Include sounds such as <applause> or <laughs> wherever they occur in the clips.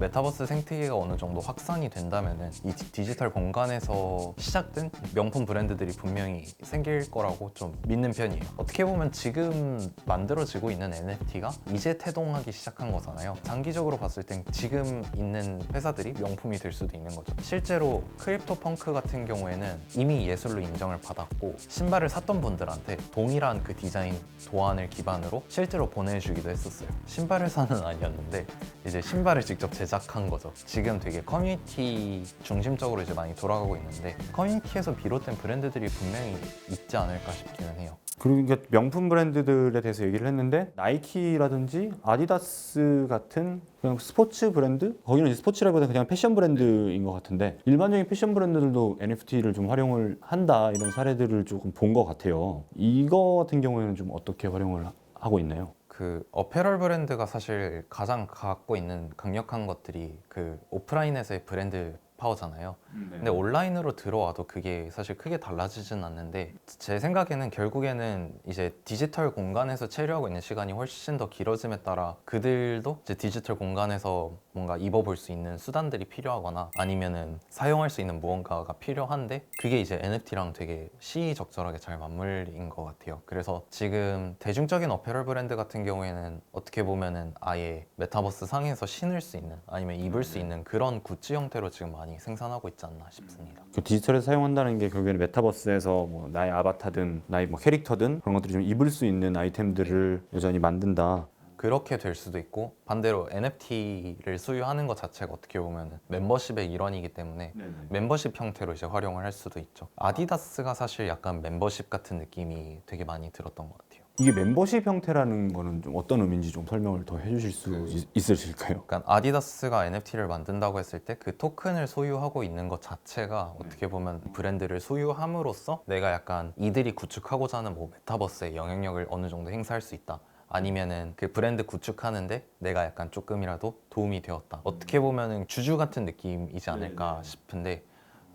메타버스 생태계가 어느 정도 확산이 된다면은 이 디- 디지털 공간에서 시작된 명품 브랜드들이 분명히 생길 거라고 좀 믿는 편이에요. 어떻게 보면 지금 만들어지고 있는 NFT가 이제 태동하기 시작한 거잖아요. 장기적으로 봤을 땐 지금 있는 회사들이 명품이 될 수도 있는 거죠. 실제로 크립토 펑크 같은 경우에는 이미 예술로 인정을 받았고 신발을 샀던 분들한테 동일한 그 디자인 도안을 기반으로 실제로 보내주기도 했었어요. 신발을 사는 아니었는데 이제 신발을 직접 제 작한 거죠. 지금 되게 커뮤니티 중심적으로 이제 많이 돌아가고 있는데 커뮤니티에서 비롯된 브랜드들이 분명히 있지 않을까 싶기는 해요. 이게 명품 브랜드들에 대해서 얘기를 했는데 나이키라든지 아디다스 같은 그냥 스포츠 브랜드 거기는 스포츠라기보다 그냥 패션 브랜드인 것 같은데 일반적인 패션 브랜드들도 NFT를 좀 활용을 한다 이런 사례들을 조금 본 것 같아요. 이거 같은 경우에는 좀 어떻게 활용을 하- 하고 있나요? 그 어페럴 브랜드가 사실 가장 갖고 있는 강력한 것들이 그 오프라인에서의 브랜드 파워잖아요. 근데 온라인으로 들어와도 그게 사실 크게 달라지진 않는데 제 생각에는 결국에는 이제 디지털 공간에서 체류하고 있는 시간이 훨씬 더 길어짐에 따라 그들도 이제 디지털 공간에서 뭔가 입어볼 수 있는 수단들이 필요하거나 아니면은 사용할 수 있는 무언가가 필요한데 그게 이제 NFT랑 되게 시의적절하게 잘 맞물린 것 같아요. 그래서 지금 대중적인 어페럴 브랜드 같은 경우에는 어떻게 보면은 아예 메타버스 상에서 신을 수 있는 아니면 입을 수 있는 그런 굿즈 형태로 지금 많이 생산하고 있지 않나 싶습니다. 그 디지털에서 사용한다는 게 결국에는 메타버스에서 뭐 나의 아바타든 나의 뭐 캐릭터든 그런 것들이 좀 입을 수 있는 아이템들을 여전히 만든다. 그렇게 될 수도 있고 반대로 NFT를 소유하는 것 자체가 어떻게 보면 멤버십의 일원이기 때문에 멤버십 형태로 이제 활용을 할 수도 있죠. 아디다스가 사실 약간 멤버십 같은 느낌이 되게 많이 들었던 것 같아요. 이게 멤버십 형태라는 거는 좀 어떤 의미인지 좀 설명을 더 해주실 수 있, 있으실까요? 그러니까 아디다스가 NFT를 만든다고 했을 때 그 토큰을 소유하고 있는 것 자체가 어떻게 보면 브랜드를 소유함으로써 내가 약간 이들이 구축하고자 하는 뭐 메타버스의 영향력을 어느 정도 행사할 수 있다. 아니면은 그 브랜드 구축하는데 내가 약간 조금이라도 도움이 되었다. 어떻게 보면은 주주 같은 느낌이지 않을까 싶은데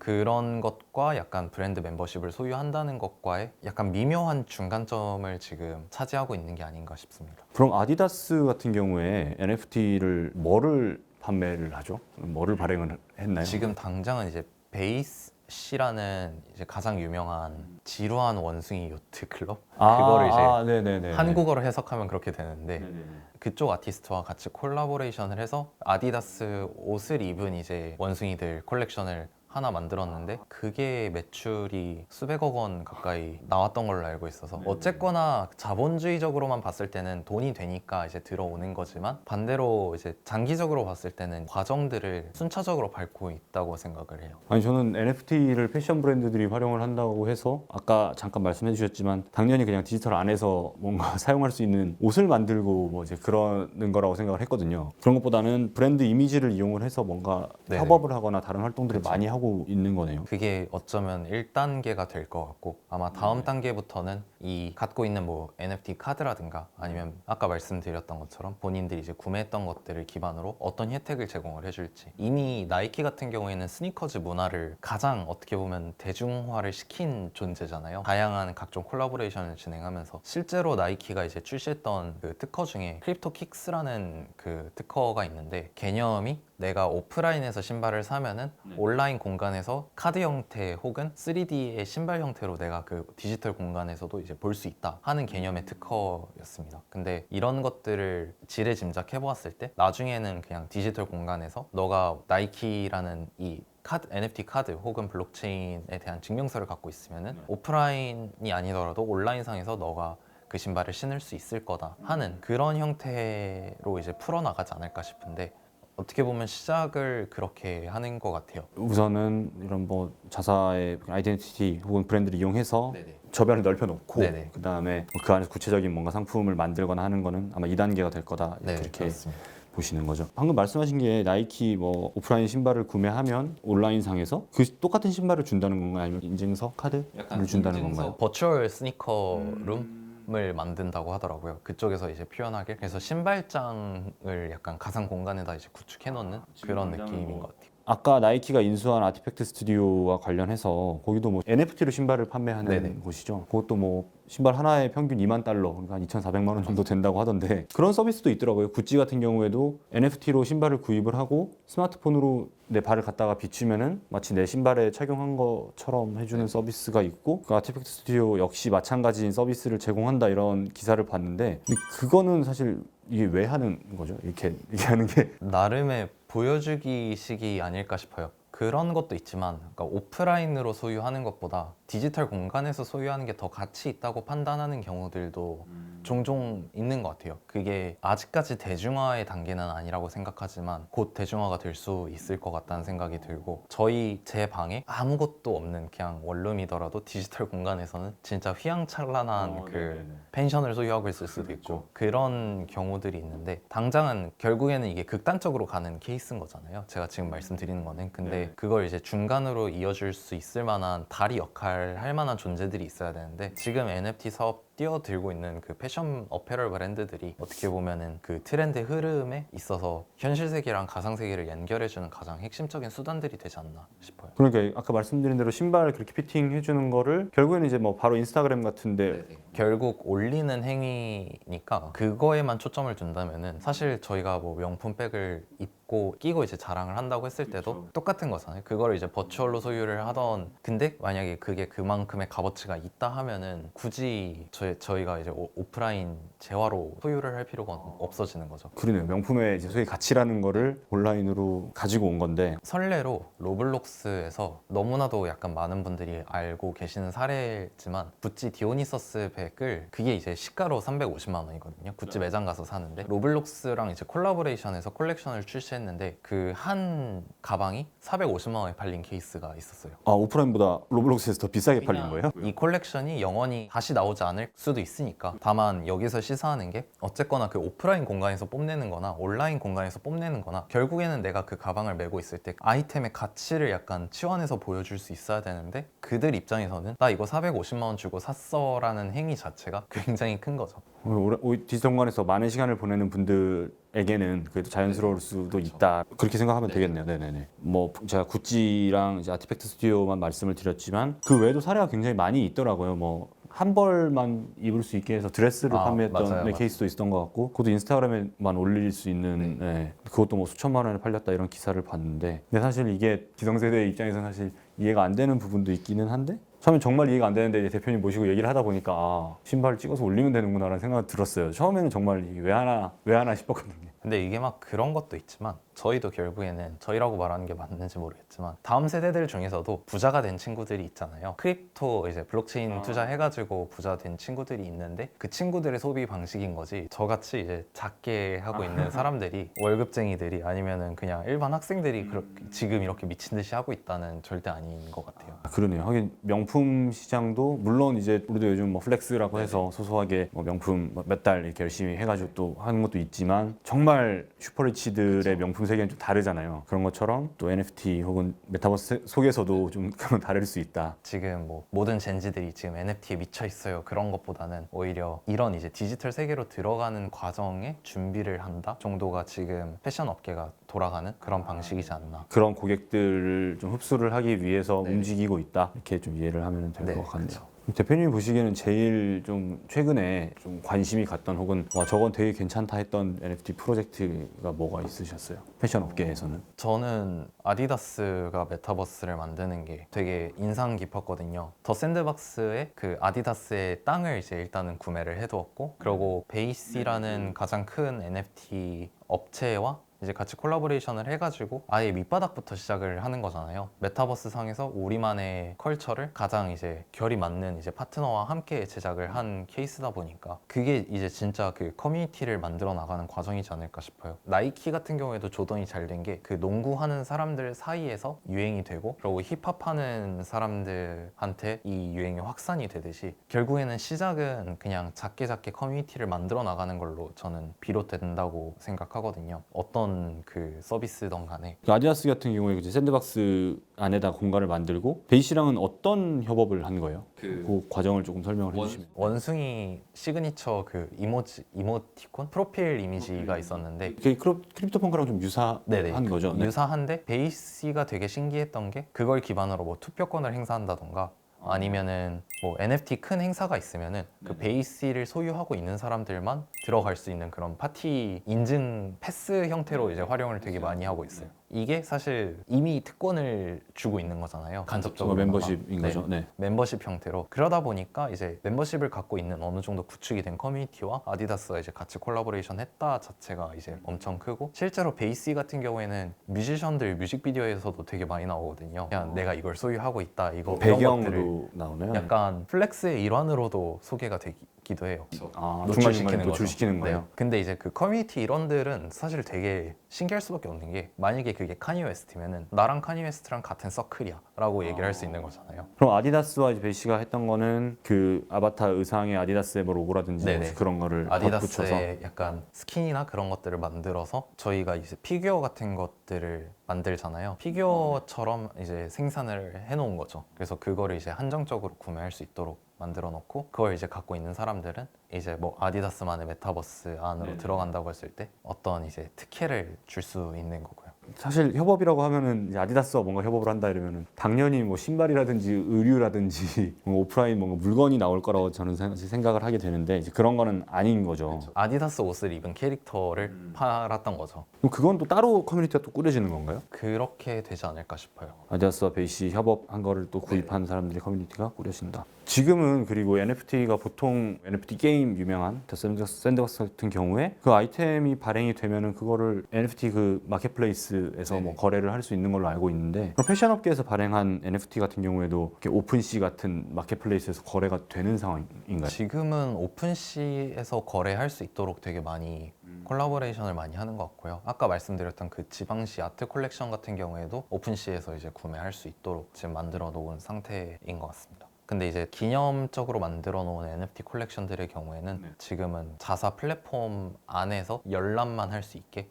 그런 것과 약간 브랜드 멤버십을 소유한다는 것과의 약간 미묘한 중간점을 지금 차지하고 있는 게 아닌가 싶습니다. 그럼 아디다스 같은 경우에 NFT를 뭐를 판매를 하죠? 뭐를 발행을 했나요? 지금 당장은 이제 베이스시라는 이제 가장 유명한 지루한 원숭이 요트 클럽 아, 그거를 이제 아, 네네네. 한국어로 해석하면 그렇게 되는데 네네네. 그쪽 아티스트와 같이 콜라보레이션을 해서 아디다스 옷을 입은 이제 원숭이들 컬렉션을 하나 만들었는데 그게 매출이 수백억 원 가까이 나왔던 걸로 알고 있어서 어쨌거나 자본주의적으로만 봤을 때는 돈이 되니까 이제 들어오는 거지만 반대로 이제 장기적으로 봤을 때는 과정들을 순차적으로 밟고 있다고 생각을 해요. 아니 저는 NFT를 패션 브랜드들이 활용을 한다고 해서 아까 잠깐 말씀해 주셨지만 당연히 그냥 디지털 안에서 뭔가 <laughs> 사용할 수 있는 옷을 만들고 뭐 이제 그러는 거라고 생각을 했거든요. 그런 것보다는 브랜드 이미지를 이용을 해서 뭔가 네네. 협업을 하거나 다른 활동들을 그쵸. 많이 하고 있는 거네요. 그게 어쩌면 1단계가 될 것 같고 아마 다음 단계부터는 이 갖고 있는 뭐 NFT 카드라든가 아니면 아까 말씀드렸던 것처럼 본인들이 이제 구매했던 것들을 기반으로 어떤 혜택을 제공을 해줄지. 이미 나이키 같은 경우에는 스니커즈 문화를 가장 어떻게 보면 대중화를 시킨 존재잖아요. 다양한 각종 콜라보레이션을 진행하면서 실제로 나이키가 이제 출시했던 그 특허 중에 크립토 킥스라는 그 특허가 있는데 개념이 내가 오프라인에서 신발을 사면은 온라인 공간에서 카드 형태 혹은 3D의 신발 형태로 내가 그 디지털 공간에서도 이제 볼 수 있다 하는 개념의 특허였습니다. 근데 이런 것들을 지레 짐작해 보았을 때 나중에는 그냥 디지털 공간에서 너가 나이키라는 이 카드, NFT 카드 혹은 블록체인에 대한 증명서를 갖고 있으면은 오프라인이 아니더라도 온라인상에서 너가 그 신발을 신을 수 있을 거다 하는 그런 형태로 이제 풀어나가지 않을까 싶은데 어떻게 보면 시작을 그렇게 하는 것 같아요. 우선은 이런 뭐 자사의 아이덴티티 혹은 브랜드를 이용해서 네네. 저변을 넓혀놓고 네네. 그 다음에 그 안에서 구체적인 뭔가 상품을 만들거나 하는 거는 아마 2단계가 될 거다 네, 이렇게 그렇습니다. 보시는 거죠. 방금 말씀하신 게 나이키 뭐 오프라인 신발을 구매하면 온라인 상에서 그 똑같은 신발을 준다는 건가요? 아니면 인증서 카드를 준다는 건가요? 버추얼 스니커 룸 을 만든다고 하더라고요. 그쪽에서 이제 표현하길. 그래서 신발장을 약간 가상 공간에다 이제 구축해 놓는 그런 느낌인 것 같아요. 아까 나이키가 인수한 아티팩트 스튜디오와 관련해서 거기도 뭐 NFT로 신발을 판매하는 네네. 곳이죠. 그것도 뭐 신발 하나에 평균 2만 달러, 그러니까 한 2,400만 원 정도 된다고 하던데 그런 서비스도 있더라고요. 구찌 같은 경우에도 NFT로 신발을 구입을 하고 스마트폰으로 내 발을 갖다가 비추면은 마치 내 신발에 착용한 것처럼 해주는 서비스가 있고 그 아티팩트 스튜디오 역시 마찬가지인 서비스를 제공한다 이런 기사를 봤는데 근데 그거는 사실 이게 왜 하는 거죠? 이렇게 이렇게 하는 게 나름의 보여주기식이 아닐까 싶어요. 그런 것도 있지만 그러니까 오프라인으로 소유하는 것보다 디지털 공간에서 소유하는 게 더 가치 있다고 판단하는 경우들도 종종 있는 것 같아요. 그게 아직까지 대중화의 단계는 아니라고 생각하지만 곧 대중화가 될 수 있을 것 같다는 생각이 들고 저희 제 방에 아무것도 없는 그냥 원룸이더라도 디지털 공간에서는 진짜 휘황찬란한 어, 그 네네네. 펜션을 소유하고 있을 수도 그렇죠. 있고 그런 경우들이 있는데 당장은 결국에는 이게 극단적으로 가는 케이스인 거잖아요. 제가 지금 말씀드리는 거는 근데 네. 그걸 이제 중간으로 이어줄 수 있을 만한 다리 역할 할 만한 존재들이 있어야 되는데 지금 NFT 사업 뛰어들고 있는 그 패션 어페럴 브랜드들이 어떻게 보면은 그 트렌드 흐름에 있어서 현실 세계랑 가상 세계를 연결해주는 가장 핵심적인 수단들이 되지 않나 싶어요. 그러니까 아까 말씀드린 대로 신발 그렇게 피팅 해주는 거를 결국에는 이제 뭐 바로 인스타그램 같은데 결국 올리는 행위니까 그거에만 초점을 둔다면은 사실 저희가 뭐 명품백을 입 고 끼고 이제 자랑을 한다고 했을 때도 그쵸. 똑같은 거잖아요. 그거를 이제 버추얼로 소유를 하던 근데 만약에 그게 그만큼의 값어치가 있다 하면은 굳이 저희 저희가 이제 오- 오프라인 재화로 소유를 할 필요가 없어지는 거죠. 그러네요 명품의 이제 소위 가치라는 거를 온라인으로 가지고 온 건데 선례로 로블록스에서 너무나도 약간 많은 분들이 알고 계시는 사례지만 구찌 디오니서스 백을 그게 이제 시가로 350만 원이거든요. 구찌 매장 가서 사는데 로블록스랑 이제 콜라보레이션해서 콜렉션을 출시했는데 그 한 가방이 450만 원에 팔린 케이스가 있었어요. 아 오프라인보다 로블록스에서 더 비싸게 팔린 거예요? 이 콜렉션이 영원히 다시 나오지 않을 수도 있으니까 다만 여기서 시사하는 게 어쨌거나 그 오프라인 공간에서 뽐내는 거나 온라인 공간에서 뽐내는 거나 결국에는 내가 그 가방을 메고 있을 때 아이템의 가치를 약간 치환해서 보여줄 수 있어야 되는데 그들 입장에서는 나 이거 450만 원 주고 샀어 라는 행위 자체가 굉장히 큰 거죠 오래- 오- 디지털 공간에서 많은 시간을 보내는 분들 에게는 그래도 자연스러울 수도 있다 그렇게 생각하면 되겠네요. 네네네. 뭐 제가 구찌랑 이제 아티팩트 스튜디오만 말씀을 드렸지만 그 외에도 사례가 굉장히 많이 있더라고요. 뭐 한 벌만 입을 수 있게 해서 드레스를 아, 판매했던 맞아요, 네, 맞아요. 케이스도 있었던 것 같고 그것도 인스타그램에만 올릴 수 있는 네, 그것도 뭐 수천만 원에 팔렸다 이런 기사를 봤는데 근데 사실 이게 기성세대 입장에서는 사실 이해가 안 되는 부분도 있기는 한데 처음엔 정말 이해가 안 되는데 대표님 모시고 얘기를 하다 보니까 아, 신발을 찍어서 올리면 되는구나라는 생각이 들었어요. 처음에는 정말 왜 하나 왜 하나 싶었거든요. 근데 이게 막 그런 것도 있지만 저희도 결국에는 저희라고 말하는 게 맞는지 모르겠지만 다음 세대들 중에서도 부자가 된 친구들이 있잖아요. 크립토 이제 블록체인 아. 투자해가지고 부자 된 친구들이 있는데 그 친구들의 소비 방식인 거지. 저같이 이제 작게 하고 있는 <laughs> 사람들이 월급쟁이들이 아니면은 그냥 일반 학생들이 그렇게 지금 이렇게 미친 듯이 하고 있다는 절대 아닌 것 같아요. 아, 그러네요. 하긴 명품 시장도 물론 이제 우리도 요즘 뭐 플렉스라고 해서 소소하게 뭐 명품 몇 달 이렇게 열심히 해가지고 또 하는 것도 있지만 정말 슈퍼리치들의 명품 세계는 좀 다르잖아요. 그런 것처럼 또 NFT 혹은 메타버스 속에서도 좀 <laughs> 그런 다를 수 있다. 지금 뭐 모든 젠지들이 지금 NFT에 미쳐 있어요 그런 것보다는 오히려 이런 이제 디지털 세계로 들어가는 과정에 준비를 한다 정도가 지금 패션 업계가 돌아가는 그런 방식이지 않나 그런 고객들을 좀 흡수를 하기 위해서 움직이고 있다. 이렇게 좀 이해를 하면 될 것 네, 같네요. 그쵸. 대표님이 보시기에는 제일 좀 최근에 좀 관심이 갔던 혹은 와 저건 되게 괜찮다 했던 NFT 프로젝트가 뭐가 있으셨어요? 패션 업계에서는? 저는 아디다스가 메타버스를 만드는 게 되게 인상 깊었거든요. 더 샌드박스에 그 아디다스의 땅을 이제 일단은 구매를 해두었고, 그리고 베이시라는 가장 큰 NFT 업체와 이제 같이 콜라보레이션을 해가지고 아예 밑바닥부터 시작을 하는 거잖아요. 메타버스 상에서 우리만의 컬처를 가장 이제 결이 맞는 이제 파트너와 함께 제작을 한 케이스다 보니까 그게 이제 진짜 그 커뮤니티를 만들어 나가는 과정이지 않을까 싶어요. 나이키 같은 경우에도 조던이 잘 된 게 그 농구하는 사람들 사이에서 유행이 되고 그리고 힙합하는 사람들한테 이 유행이 확산이 되듯이 결국에는 시작은 그냥 작게 작게 커뮤니티를 만들어 나가는 걸로 저는 비롯된다고 생각하거든요. 어떤 어떤 그 서비스든 간에 그 아디다스 같은 경우에 이제 샌드박스 안에다 공간을 만들고 베이시랑은 어떤 협업을 한 거예요? 그 과정을 조금 설명을 해주시면. 원숭이 시그니처 그 이모지 이모티콘 프로필 이미지가 있었는데 그 크립- 크립토펑크랑 좀 유사한 네네 거죠. 네. 유사한데 베이시가 되게 신기했던 게 그걸 기반으로 뭐 투표권을 행사한다던가 아니면은 뭐 NFT 큰 행사가 있으면은 그 베이시를 소유하고 있는 사람들만 들어갈 수 있는 그런 파티 인증 패스 형태로 이제 활용을 되게 많이 하고 있어요. 이게 사실 이미 특권을 주고 있는 거잖아요. 저 간접적으로 멤버십인 네. 거죠. 네. 멤버십 형태로 그러다 보니까 이제 멤버십을 갖고 있는 어느 정도 구축이 된 커뮤니티와 아디다스가 이제 같이 콜라보레이션 했다 자체가 이제 엄청 크고 실제로 베이시 같은 경우에는 뮤지션들 뮤직비디오에서도 되게 많이 나오거든요. 그냥 내가 이걸 소유하고 있다 이거 이런 것들을 배경으로 나오나요? 약간 플렉스의 일환으로도 소개가 되기 도 해요. 아, 노출시키는 중간중간에 거죠. 노출시키는 네. 거예요. 근데 이제 그 커뮤니티 일원들은 사실 되게 신기할 수밖에 없는 게 만약에 그게 카니 웨스트면은 나랑 카니 웨스트랑 같은 서클이야라고 얘기를 할 수 있는 거잖아요. 그럼 아디다스와 이제 베이시가 했던 거는 그 아바타 의상에 아디다스의 뭐 로고라든지 네네. 뭐 그런 거를 아디다스의 약간 스킨이나 그런 것들을 만들어서 저희가 이제 피규어 같은 것들을 만들잖아요. 피규어처럼 이제 생산을 해놓은 거죠. 그래서 그거를 이제 한정적으로 구매할 수 있도록 만들어 놓고 그걸 이제 갖고 있는 사람들은 이제 뭐 아디다스만의 메타버스 안으로 네네. 들어간다고 했을 때 어떤 이제 특혜를 줄 수 있는 거고요. 사실 협업이라고 하면은 이제 아디다스와 뭔가 협업을 한다 이러면은 당연히 뭐 신발이라든지 의류라든지 뭔가 <laughs> 오프라인 뭔가 물건이 나올 거라고 저는 생- 생각을 하게 되는데 이제 그런 거는 아닌 거죠. 아디다스 옷을 입은 캐릭터를 팔았던 거죠. 그럼 그건 또 따로 커뮤니티가 또 꾸려지는 건가요? 그렇게 되지 않을까 싶어요. 아디다스와 베이시 협업한 거를 또 구입한 사람들이 커뮤니티가 꾸려진다. 지금은 그리고 NFT가 보통 NFT 게임 유명한 더 샌드박스 샌드박스 같은 경우에 그 아이템이 발행이 되면은 그거를 NFT 그 마켓플레이스에서 뭐 네네. 거래를 할 수 있는 걸로 알고 있는데 그럼 패션 업계에서 발행한 NFT 같은 경우에도 이렇게 오픈시 같은 마켓플레이스에서 거래가 되는 상황인가요? 지금은 오픈시에서 거래할 수 있도록 되게 많이 콜라보레이션을 많이 하는 것 같고요. 아까 말씀드렸던 그 지방시 아트 콜렉션 같은 경우에도 오픈시에서 이제 구매할 수 있도록 지금 만들어 놓은 상태인 것 같습니다. 근데 이제 기념적으로 만들어 놓은 NFT 콜렉션들의 경우에는 네. 지금은 자사 플랫폼 안에서 열람만 할 수 있게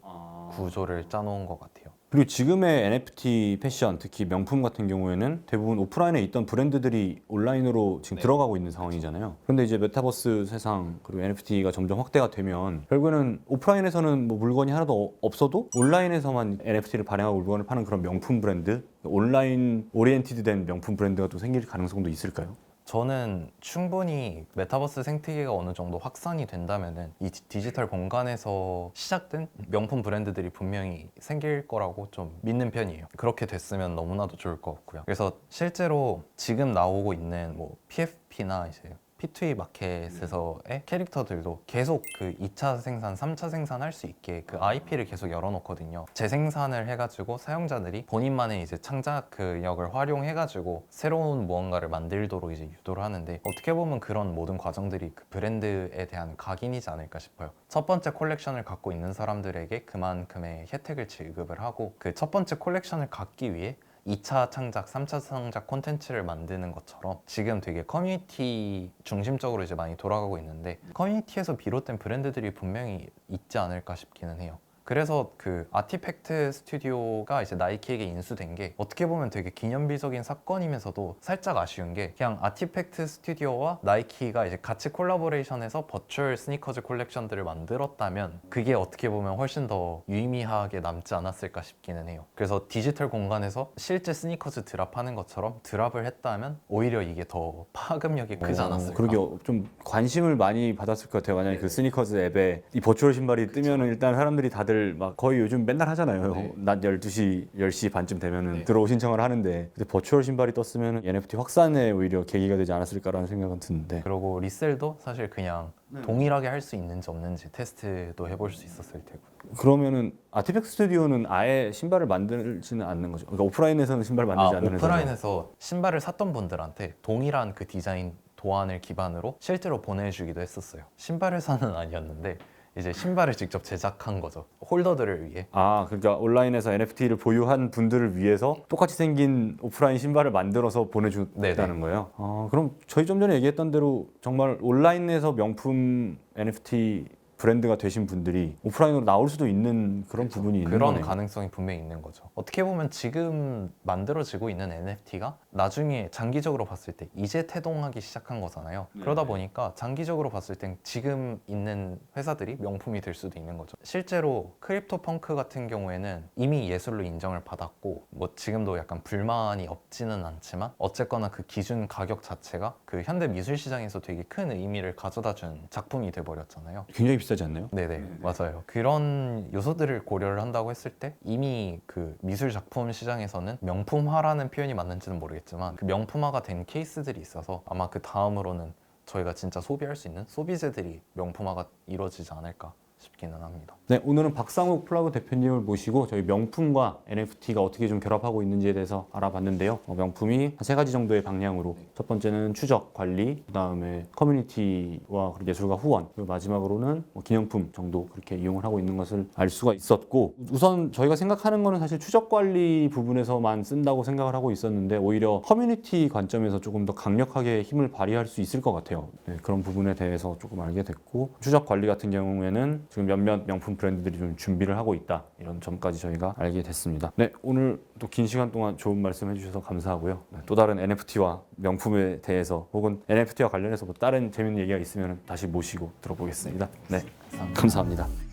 구조를 짜놓은 것 같아요. 그리고 지금의 NFT 패션, 특히 명품 같은 경우에는 대부분 오프라인에 있던 브랜드들이 온라인으로 지금 들어가고 있는 상황이잖아요. 그런데 이제 메타버스 세상 그리고 NFT가 점점 확대가 되면 결국에는 오프라인에서는 뭐 물건이 하나도 어- 없어도 온라인에서만 NFT를 발행하고 물건을 파는 그런 명품 브랜드, 온라인 오리엔티드된 명품 브랜드가 또 생길 가능성도 있을까요? 저는 충분히 메타버스 생태계가 어느 정도 확산이 된다면은 이 디- 디지털 공간에서 시작된 명품 브랜드들이 분명히 생길 거라고 좀 믿는 편이에요. 그렇게 됐으면 너무나도 좋을 것 같고요. 그래서 실제로 지금 나오고 있는 뭐 PFP나 이제 P2E 마켓에서의 캐릭터들도 계속 그 2차 생산, 3차 생산할 수 있게 그 IP를 계속 열어놓거든요. 재생산을 해가지고 사용자들이 본인만의 이제 창작력을 활용해가지고 새로운 무언가를 만들도록 이제 유도를 하는데 어떻게 보면 그런 모든 과정들이 그 브랜드에 대한 각인이지 않을까 싶어요. 첫 번째 콜렉션을 갖고 있는 사람들에게 그만큼의 혜택을 지급을 하고 그 첫 번째 콜렉션을 갖기 위해 2차 창작, 3차 창작 콘텐츠를 만드는 것처럼 지금 되게 커뮤니티 중심적으로 이제 많이 돌아가고 있는데 커뮤니티에서 비롯된 브랜드들이 분명히 있지 않을까 싶기는 해요. 그래서 그 아티팩트 스튜디오가 이제 나이키에게 인수된 게 어떻게 보면 되게 기념비적인 사건이면서도 살짝 아쉬운 게 그냥 아티팩트 스튜디오와 나이키가 이제 같이 콜라보레이션해서 버추얼 스니커즈 콜렉션들을 만들었다면 그게 어떻게 보면 훨씬 더 유의미하게 남지 않았을까 싶기는 해요. 그래서 디지털 공간에서 실제 스니커즈 드랍하는 것처럼 드랍을 했다면 오히려 이게 더 파급력이 크지 어, 않았을까. 그러게 좀 관심을 많이 받았을 것 같아요. 만약에 그 스니커즈 앱에 이 버추얼 신발이 뜨면은 일단 사람들이 다들 막 거의 요즘 맨날 하잖아요. 네. 낮 12시, 10시 반쯤 되면은 네. 들어오 신청을 하는데 근데 버추얼 신발이 떴으면 NFT 확산에 오히려 계기가 되지 않았을까라는 생각은 드는데 그리고 리셀도 사실 그냥 동일하게 할 수 있는지 없는지 테스트도 해볼 수 있었을 테고. 그러면은 아티팩트 스튜디오는 아예 신발을 만들지는 않는 거죠. 그러니까 오프라인에서는 신발 만들지 아, 않는 회사죠. 오프라인에서 신발을 샀던 분들한테 동일한 그 디자인 도안을 기반으로 실제로 보내주기도 했었어요. 신발 회사는 아니었는데 이제 신발을 직접 제작한 거죠. 홀더들을 위해. 아, 그러니까 온라인에서 NFT를 보유한 분들을 위해서 똑같이 생긴 오프라인 신발을 만들어서 보내준다는. 거예요. 아, 그럼 저희 좀 전에 얘기했던 대로 정말 온라인에서 명품 NFT 브랜드가 되신 분들이 오프라인으로 나올 수도 있는 그런 부분이 있는 그런 거네요. 가능성이 분명히 있는 거죠. 어떻게 보면 지금 만들어지고 있는 NFT가 나중에 장기적으로 봤을 때 이제 태동하기 시작한 거잖아요. 네. 그러다 보니까 장기적으로 봤을 땐 지금 있는 회사들이 명품이 될 수도 있는 거죠. 실제로 크립토 펑크 같은 경우에는 이미 예술로 인정을 받았고 뭐 지금도 약간 불만이 없지는 않지만 어쨌거나 그 기준 가격 자체가 그 현대 미술 시장에서 되게 큰 의미를 가져다 준 작품이 돼 버렸잖아요. 굉장히 비 싸지 않나요? 네네 맞아요 그런 요소들을 고려를 한다고 했을 때 이미 그 미술 작품 시장에서는 명품화라는 표현이 맞는지는 모르겠지만 그 명품화가 된 케이스들이 있어서 아마 그 다음으로는 저희가 진짜 소비할 수 있는 소비재들이 명품화가 이루어지지 않을까 싶기는 합니다 네, 오늘은 박상욱 플라그 대표님을 모시고 저희 명품과 NFT가 어떻게 좀 결합하고 있는지에 대해서 알아봤는데요. 어, 명품이 한세 가지 정도의 방향으로 첫 번째는 추적, 관리, 그다음에 커뮤니티와 그리고 예술가 후원, 그리고 마지막으로는 뭐 기념품 정도 그렇게 이용을 하고 있는 것을 알 수가 있었고 우선 저희가 생각하는 거는 사실 추적 관리 부분에서만 쓴다고 생각을 하고 있었는데 오히려 커뮤니티 관점에서 조금 더 강력하게 힘을 발휘할 수 있을 것 같아요. 네, 그런 부분에 대해서 조금 알게 됐고 추적 관리 같은 경우에는 지금 몇몇 명품 브랜드들이 좀 준비를 하고 있다 이런 점까지 저희가 알게 됐습니다. 네 오늘 또 긴 시간 동안 좋은 말씀 해주셔서 감사하고요. 네, 또 다른 NFT와 명품에 대해서 혹은 NFT와 관련해서 뭐 다른 재밌는 얘기가 있으면 다시 모시고 들어보겠습니다. 네 감사합니다.